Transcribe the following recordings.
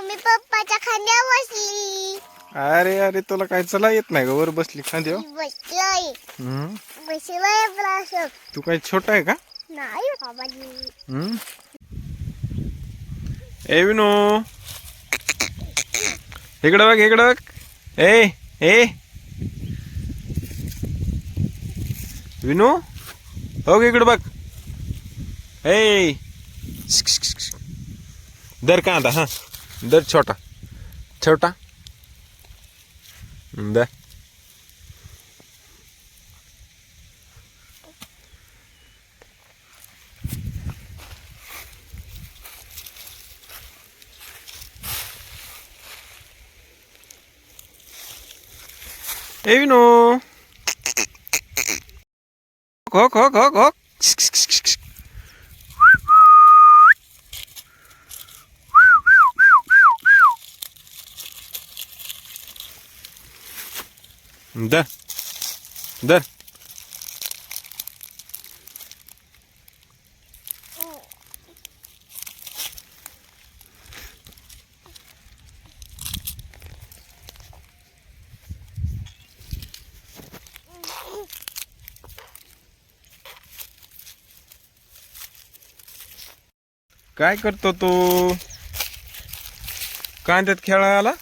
मी पप्पाच्या खांद्यावर बसली. अरे अरे तुला काय चला येत नाही का वर बसली खांद्यावर? बसलोय. हम्म. बसलोय आपला तू काय छोटा आहे का? नाही बाबाजी. हम्म? ए विनो. इकडं बघ इकडं बघ. ए ए. विनू हो इकडं बघ. ए. दर कांदा हा. दर छोटा. छोटा. दे. Evino. ए विनू. हो हो हो हो दर दर काय करतो तू? कांद्यात खेळायला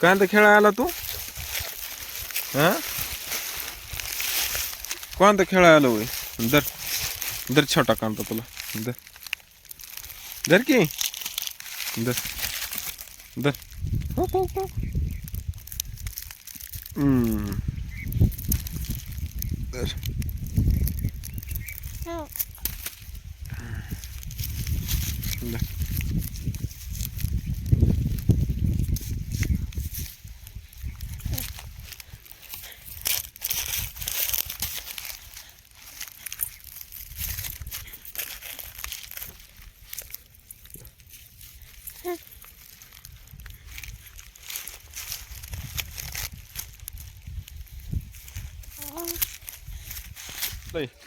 कांदा खेळायला तू? हा कोणता खेळायला होय दर दर छोटा कांदा तुला दर दर की दर दर हो, हो, हो. दर दर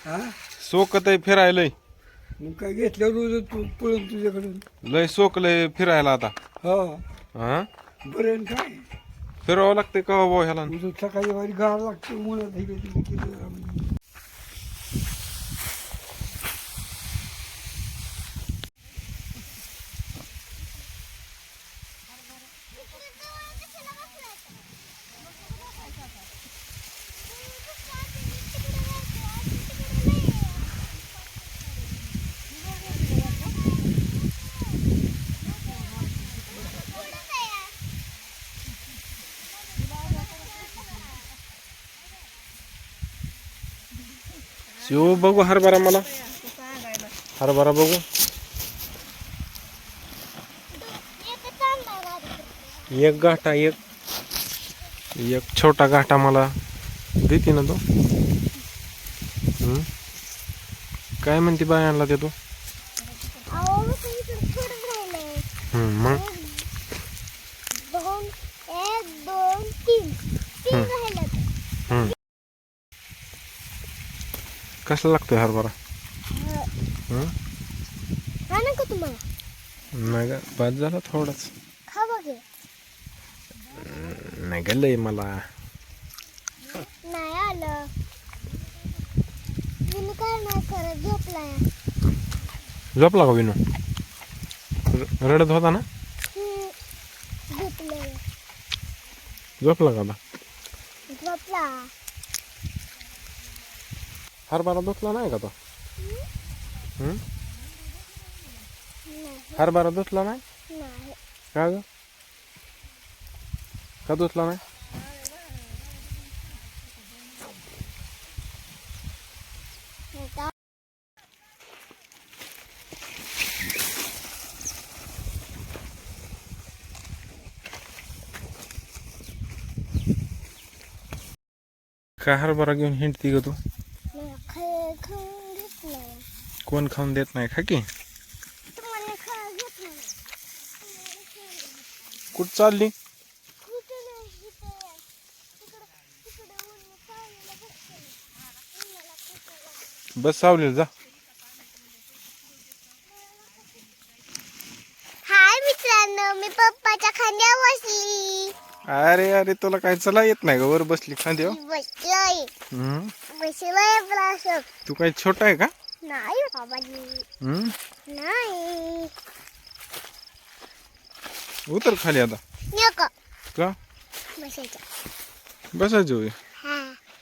हा? सोकत आहे फिरायलंय मग काय घेतल्यावर रोज तू पळून तुझ्याकडून. लय सोकलंय फिरायला आता. हा. हा? बरं आहे ना काय? फिरावं लागतंय का बाबा ह्याला? तुझं सकाळी वारी गाळ लागते हे केलं. शिव बघू हरभरा मला हरभरा बघू एक गाठा एक एक छोटा गाठा मला देते ना तो। हम्म? काय म्हणते बायांना ते तू? हम्म, मग? कसला लागतोय हरभरा? ना का तुम्हाला? नाही का? बाद झाला थोडाच. खा बघे नाही गेलंय मला? नाही आलं. मी काय नाही करत झोपलाय झोपला का विनू? र- रडत होता ना? हम्म. झोपलंय झोपला का आता? झोपला. हरभरा धुतला नाही का तो हम्म? नाही हरभरा धुतला नाही नाही का ग का धुतला नाही नाही का? हरभरा घेऊन हिंडती ग तू कोण खाऊन देत नाही खा की? तुम्हाला खा घेतलं कुठं चालली? कुठे नाही इथे तिकडं तिकडं ऊन पाण्याला बसते उन्हाला कुठं बस सावलीला जा. हाय मम्मी पप्पाच्या खांद्यावर बसली. अरे अरे तुला काय चला येत नाही का वर बसली खांद्यावर. बसलोय. हम्म. तू काय छोटा आहे का? नाही बाबाजी? नाही. उतर खाली आता. का? बसायचं बसायचं होय. हा.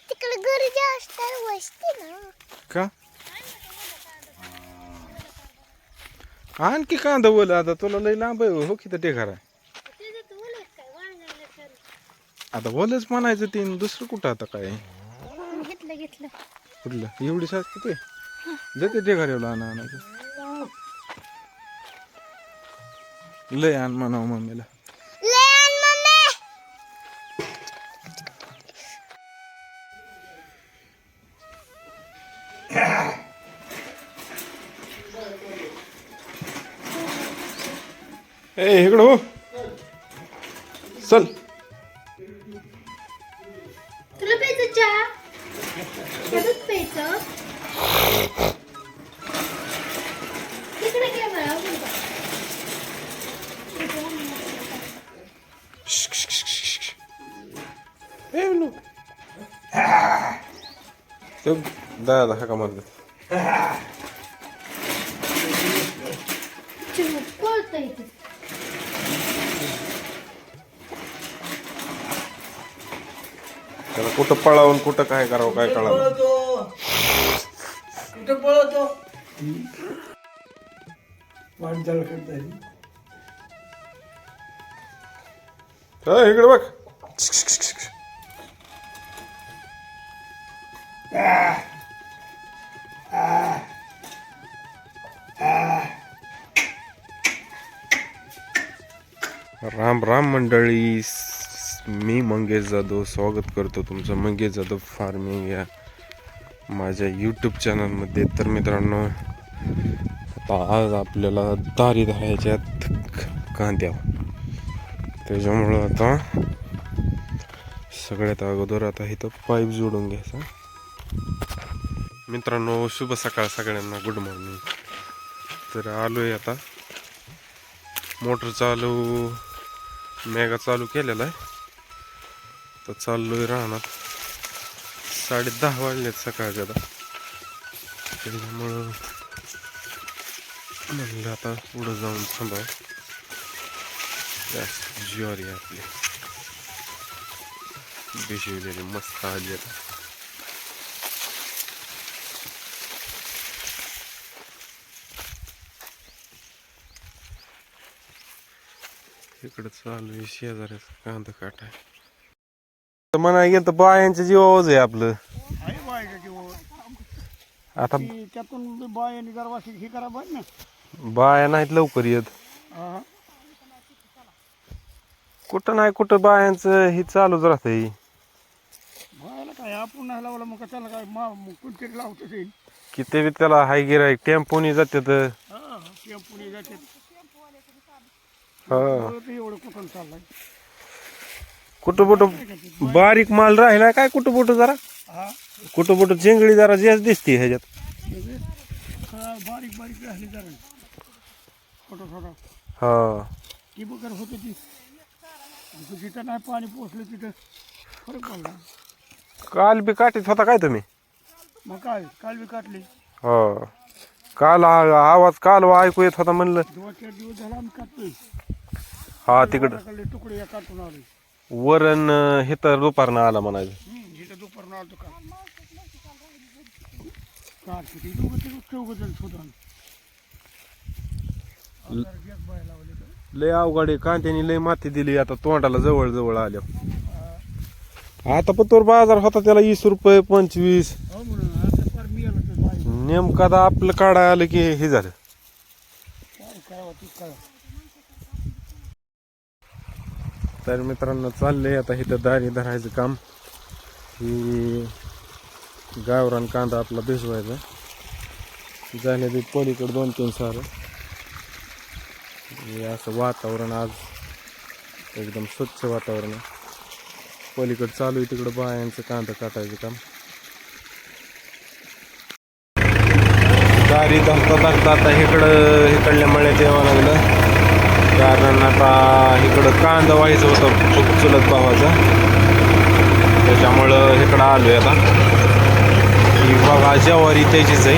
तिकडे घरी जास्त बसते ना. का? आणखी कांदा बोल आता तुला लई लांब आहे हो किती टेकार आहे आता बोलच म्हणायचं ते न दुसरं कुठं आता काय? कुठलं? एवढी सास किती जाते टेकार एवढं आणा आणायचं लय आण म्हणावं मम्मीला. ए इकडं हो. चल. चल दादा हा का मारत पळतं इथे त्याला कुठं पळावून कुठं काय करावं काय कळावं कुठं करता हा इकडे बघ. राम राम मंडळी. मी मंगेश जाधव स्वागत करतो तुमचं. मंगेश जाधव फार्मिंग या माझ्या यूट्यूब चॅनलमध्ये तर मित्रांनो आता आज आपल्याला दारी धरायच्यात कांद्या. त्याच्यामुळं आता सगळ्यात अगोदर आता इथं पाईप जोडून घ्यायचा. मित्रांनो शुभ सकाळ सगळ्यांना. गुड मॉर्निंग तर आलो आहे आता. मोटर चालू मेगा चालू केलेला आहे. तर आहे राहणार साडे दहा वाजलेत सकाळच्या आता. त्याच्यामुळं म्हणलं आता पुढं जाऊन थांबा जास्त ज्वारी आपली. भिजवलेली मस्त आली आता. इकडं चालू आहे शेजाऱ्याचा कांदा काटाय तर म्हणा गेलं तर बायांच्या जीवावच आहे आपलं. आहे किंवा आता ती त्यातून बायाने जरा वाशी हे करा पाहिजे ना. बाया नाहीत लवकर येत. हा. कुठं नाही कुठं बायांचं हे चालूच राहतंय. बायाला काय आपण नाही लावलं मग त्याला काय मा मग कोणतरी लावतच येईल. किती बी त्याला हाय गिराय टेम्पोनी हा टेम्पोने जाते हा. एवढं कुठून चाललाय? कुठं कुठं बारीक माल राहिला काय कुठं कुठं जरा? हा? कुठं कुठं चिंगडी जरा जास्त दिसते ह्याच्यात. बारीक बारीक राहिली जरा. छोटं छोटं. हा. होतं ती. आणि जिथं नाही पाणी पोचलं तिथं फरक पडला. काल बी काटीत होता काय तुम्ही? मग काय? काल बी काटली. हो. काल आ- आवाज काल ऐकू येत होता म्हणलं. दोन चार दिवस झाला आम्ही काटतोय. हा तिकडं. तुकडे या काटून आले. वरण हे तर दुपारनं आला म्हणायचं. जिथं दुपारनं का? काट किती? दोघं ते चौघ जण शोधा बाय लावले तर. लय अवघड आहे. कांत्याने लय माती दिली. आता तोंडाला जवळ जवळ आल्या आता पतोर बाजार होता त्याला वीस रुपये पंचवीस. हो म्हणून. आता फार मी आलो तर बाय नेमकं आता आपलं काढाय आलं की हे झालं काय करावं ती कळा तर मित्रांनो चाललंय आता इथं दारी धरायचं काम. ही गावरान कांदा आपला भिजवायचा. झाले ते पलीकडे दोन तीन सारं. हे असं वातावरण आज एकदम स्वच्छ वातावरण आहे. पलीकडे चालू आहे तिकडं बायांचं कांदा काटायचं काम. दारी धरता धरता आता इकडं इकडल्या मळ्यात यावं लागलं. कारण आता इकडं कांदा व्हायचं होतं खूप चुलत भावाचा. त्याच्यामुळं इकडं आलो आहे आता. ही बघा ज्वारी त्याचीच आहे.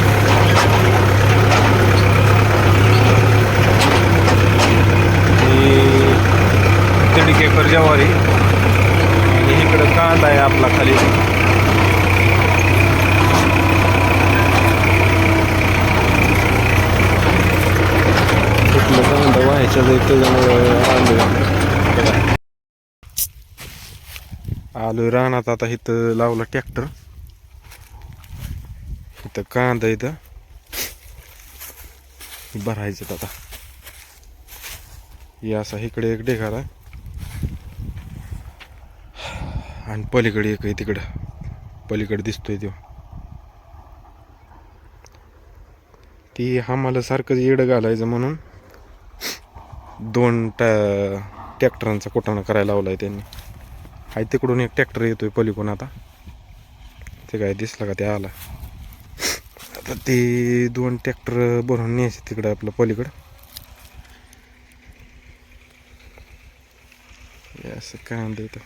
ही दीड एकर ज्वारी. आणि इकडं कांदा आहे आपला खाली. कुठलं कांदा व्हायच्या आलो रानात आता इथं लावला ट्रॅक्टर. इथं कांदा इथं. भरायचं आता. हे असा इकडे एक ढेगार आणि पलीकडे एक आहे तिकडं. पलीकडे दिसतोय तो ती आम्हाला सारखं येडं घालायचं म्हणून दोन टा ट्रॅक्टरांचा कोटाणा करायला लावलाय त्यांनी. आहे तिकडून एक ट्रॅक्टर येतोय पलीकडून आता. ते काय दिसलं का ते आला. आता ते दोन ट्रॅक्टर भरून न्यायचे तिकडं आपलं पलीकडं. असं काय आणलं इथं.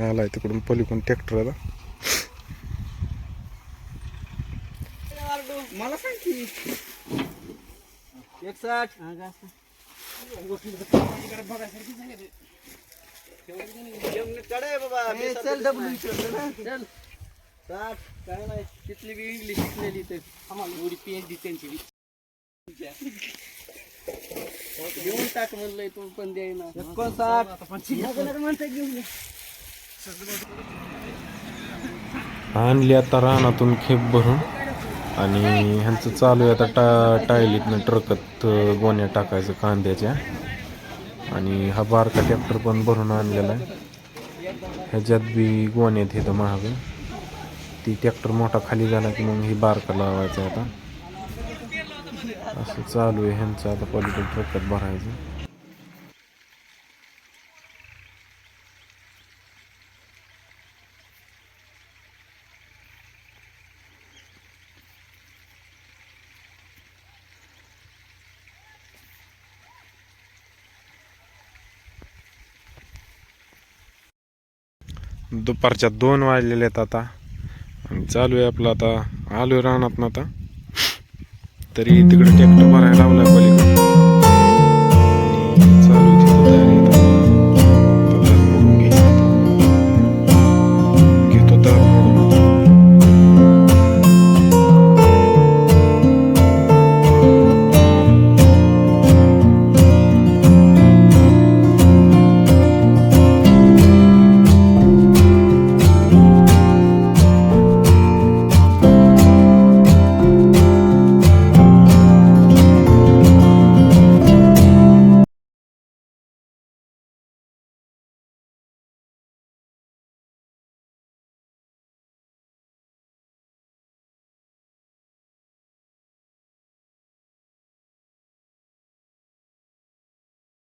आलाय तिकडून पलीकडून ट्रॅक्टर आता. मला सांग की एक साठ चल डब्ल्यू चल. साठ काय नाही. तिथली बी इंग्लिश शिकलेली तर आम्हाला एवढी पीएचडी त्यांची बी. घेऊन टाक म्हणलंय तू पण द्याय ना एकोणसाठ म्हणता घेऊन आणली आता रानातून खेप भरून. आणि ह्यांचं चालू आहे आता टा टायलीतनं ट्रकत गोण्या टाकायचं कांद्याच्या. आणि हा बारका ट्रॅक्टर पण भरून आणलेला आहे. ह्याच्यात बी गोण्यात येतं महाग ती ट्रॅक्टर मोठा खाली झाला की मग ही बारका लावायचा आता. असं चालू आहे ह्यांचं आता पॉलिटिकल ट्रकत भरायचं. दुपारच्या दोन वाजलेले आहेत आता. आणि चालू आहे आपलं आता. आलोय रानात ना आता. तरी तिकडे ट्रॅक्टर भरायला लावला पलीकडे.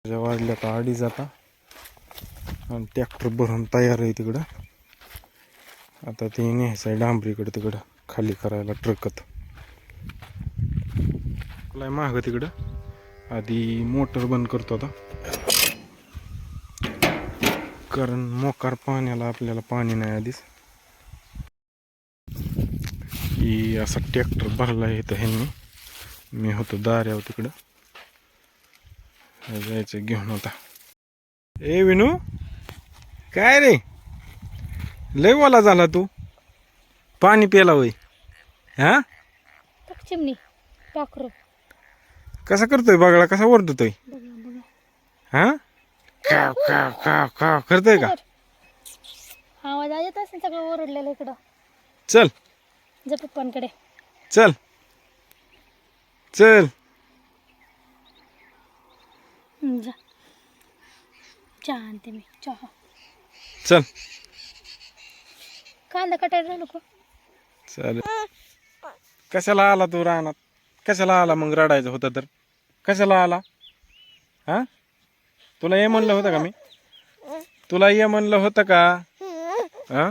वाजल्या वाढल्या का अडीच आता. आणि ट्रॅक्टर भरून तयार आहे तिकडं. आता ते न्यायचं आहे डांबरीकडं तिकडं खाली करायला ट्रकत. लय मागं तिकडं. आधी मोटर बंद करतो आता. कारण मोकार पाण्याला आपल्याला पाणी नाही आधीच. की असा ट्रॅक्टर भरला आहे तर ह्यांनी. मी होतो दार्यावर तिकडं. जायचं घेऊन आता. ए विनू काय रे? लय वाला झाला तू. पाणी प्याला वय हा? चिमणी टाकरो कसा करतोय बघला कसा ओरडतोय? हा? काव काव काव काव करतोय का? आवाज येत असेल सगळं ओरडलेलं इकडं. चल. जा पप्पांकडे. चल. चल. जा. चहा आणते मी चहा. चल. कांदा कटायला राहिलो का चालेल. कशाला आला तू रानात? कशाला आला मग रडायचं होतं तर? कशाला आला? हा? तुला ये म्हणलं होतं का मी? तुला ये म्हणलं होतं का? हा?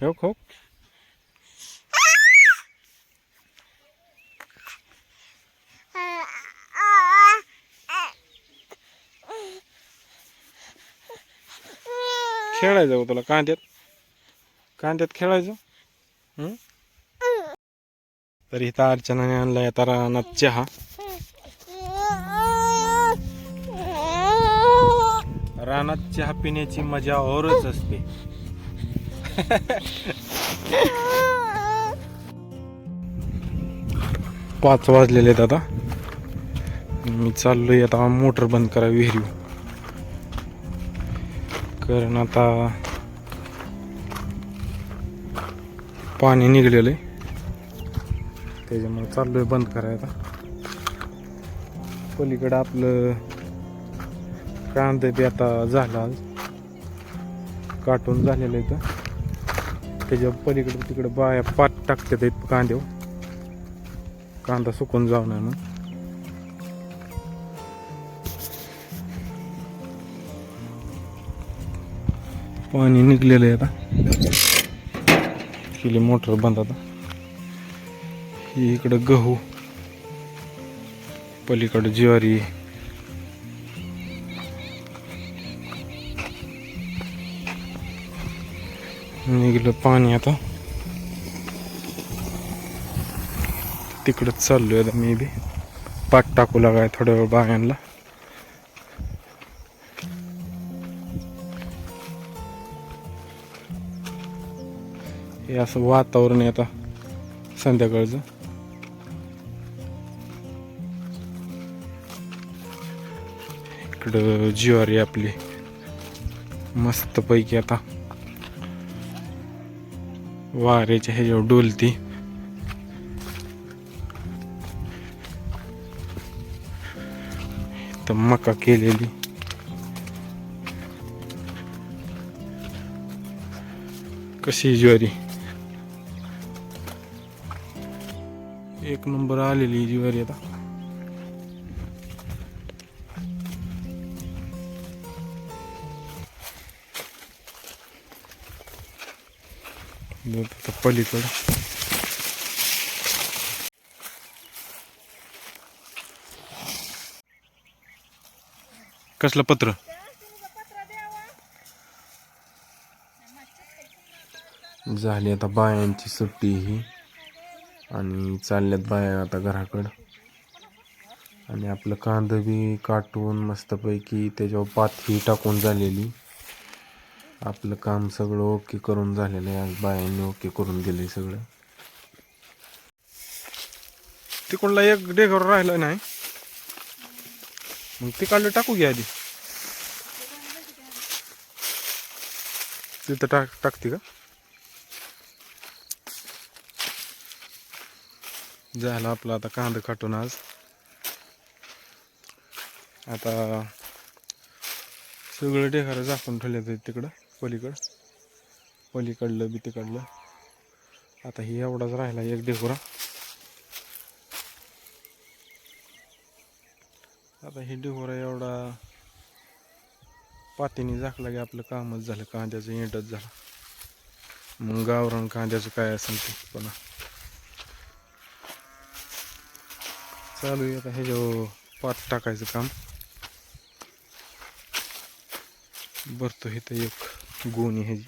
हो हो. खेळायचं का तुला? कांद्यात? कांद्यात खेळायचं? तर इथं अर्चनाने आणलाय आता रानात चहा. रानात चहा पिण्याची मजा औरच असते. पाच वाजलेले आहेत आता. मी चाललोय आता मोटर बंद करा विहिरी कारण आता पाणी निघलेलं आहे. त्याच्यामुळे चाललोय बंद करायला. पलीकडं आपलं कांदे बी आता झाला काटून झालेलं आहे तर त्याच्या पलीकडं तिकडं बाया पात टाकतात आहेत कांद्यावर हो. कांदा सुकून जाऊ नये म्हणून. पाणी निघलेलं आहे आता. केली मोटर बंद आता. ही इकडं गहू पलीकडे ज्वारी. निघलं पाणी आता. तिकडंच चाललोय आता मी बी. पाठ टाकू लागाय थोड्या वेळ बायांना. हे असं वातावरण आहे आता संध्याकाळचं. इकडं ज्वारी आपली मस्त पैकी आता वाऱ्याच्या ह्याच्यावर डोलती. तर मका केलेली. कशी ज्वारी? एक नंबर आलेली ज्वारी आता. जाऊ आता पलीकडं. कसलं पत्र? झाली आता बायांची सुट्टी ही. आणि चालल्यात बाया आता घराकडं. आणि आपलं कांदं बी काटून मस्तपैकी त्याच्यावर पाथी टाकून झालेली. आपलं काम सगळं ओके करून झालेलं आहे. आज बायांनी ओके करून दिले सगळं. तिकडला एक डेगर राहिला नाही. मग तिकडलं टाकू घ्या आधी. तिथं टाक टाकते का? झालं आपलं आता कांदा काटून आज. आता सगळं ढेगारं झाकून ठेवले तिकडं पलीकडं. पलीकडलं बी तिकडलं. आता ही एवढाच राहिला एक ढेकुरा. आता ही ढेकुरा एवढा पातीने झाकला की आपलं कामच झालं कांद्याचं इंटच झालं. मग गावरान कांद्याचं काय असेल ते पण चालू आहे आता ह्याच्यावर पात टाकायचं काम. भरतो तर एक गोणी ह्याची.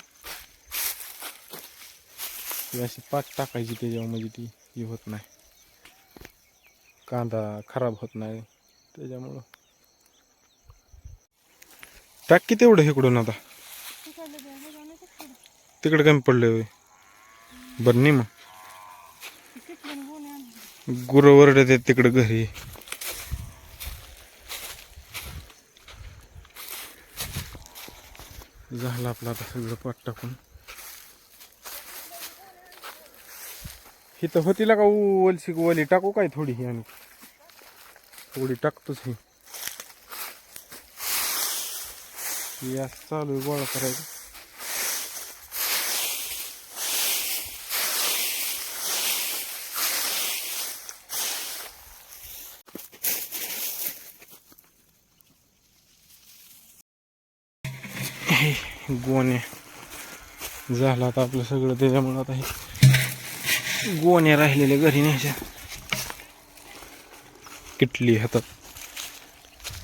ती अशी पात टाकायची त्याच्यावर म्हणजे ती हे होत नाही. कांदा खराब होत नाही. त्याच्यामुळं. टाक की तेवढं इकडून आता. तिकडे कमी पडलं बरं नाही मग गुरं वरडत आहेत तिकडं घरी. झालं आपलं आता सगळं पाठ टाकून. ही तर होती का ओलशी ओली टाकू काय थोडी ही आणि? थोडी टाकतोच ही. असं चालू आहे गोळा करायचं गोण्या झालं आता आपलं सगळं त्याच्यामुळं आता हे गोण्या राहिलेल्या घरी न्यायच्या किटली हातात.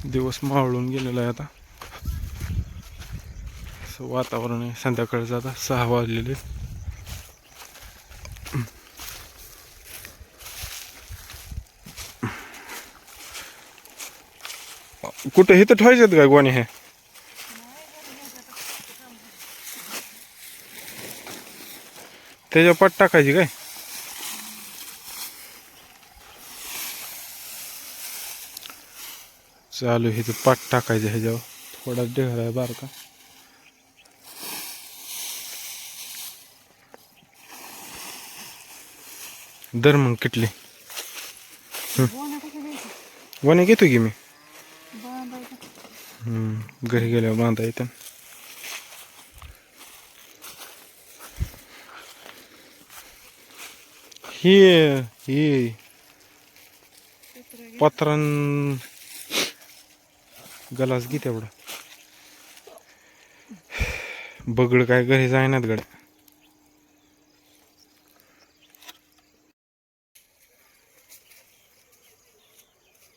दिवस मावळून गेलेला आहे आता. असं वातावरण आहे. संध्याकाळचं आता सहा वाजलेले. कुठं हे तर ठेवायचे काय गोणे हे? त्याच्या पट टाकायची काय? चालू हे तर पाट टाकायचं ह्याच्यावर. थोडा ढेर आहे बारका. दर मग किटली. वने घेतो की मी? घरी गेल्यावर बांधा येतं हे ही. पत्रान गलास घे तेवढा. बगड काय घरी जायनात गड्या?